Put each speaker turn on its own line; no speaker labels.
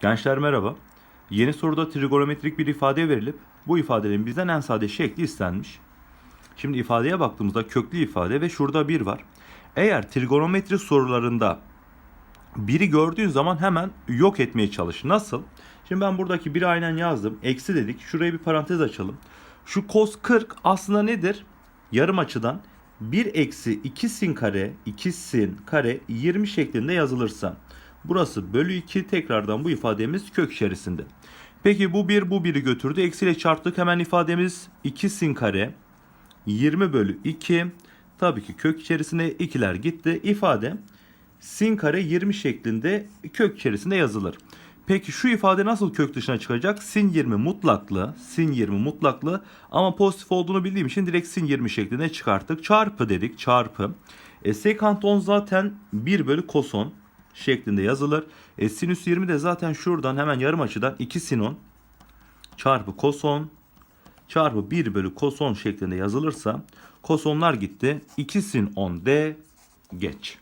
Gençler merhaba. Yeni soruda trigonometrik bir ifade verilip bu ifadenin bizden en sade şekli istenmiş. Şimdi ifadeye baktığımızda köklü ifade ve şurada bir var. Eğer trigonometri sorularında biri gördüğün zaman hemen yok etmeye çalış. Nasıl? Şimdi ben buradaki biri aynen yazdım. Eksi dedik. Şuraya bir parantez açalım. Şu cos 40 aslında nedir? Yarım açıdan 1 eksi 2 sin kare 2 sin kare 20 şeklinde yazılırsa burası bölü 2 tekrardan bu ifademiz kök içerisinde. Peki bu 1 bu 1'i götürdü. Eksiyle çarptık hemen ifademiz 2 sin kare 20 bölü 2 tabii ki kök içerisine ikiler gitti. İfade sin kare 20 şeklinde kök içerisinde yazılır. Peki şu ifade nasıl kök dışına çıkacak? Sin 20 mutlaklı, sin 20 mutlaklı ama pozitif olduğunu bildiğim için direkt sin 20 şeklinde çıkarttık. Çarpı dedik, çarpı. E, sekant 10 zaten 1 bölü koson şeklinde yazılır. E, sinüs 20 de zaten şuradan hemen yarım açıdan 2 sin 10 çarpı koson çarpı 1 bölü koson şeklinde yazılırsa kosonlar gitti. 2 sin 10 d geç.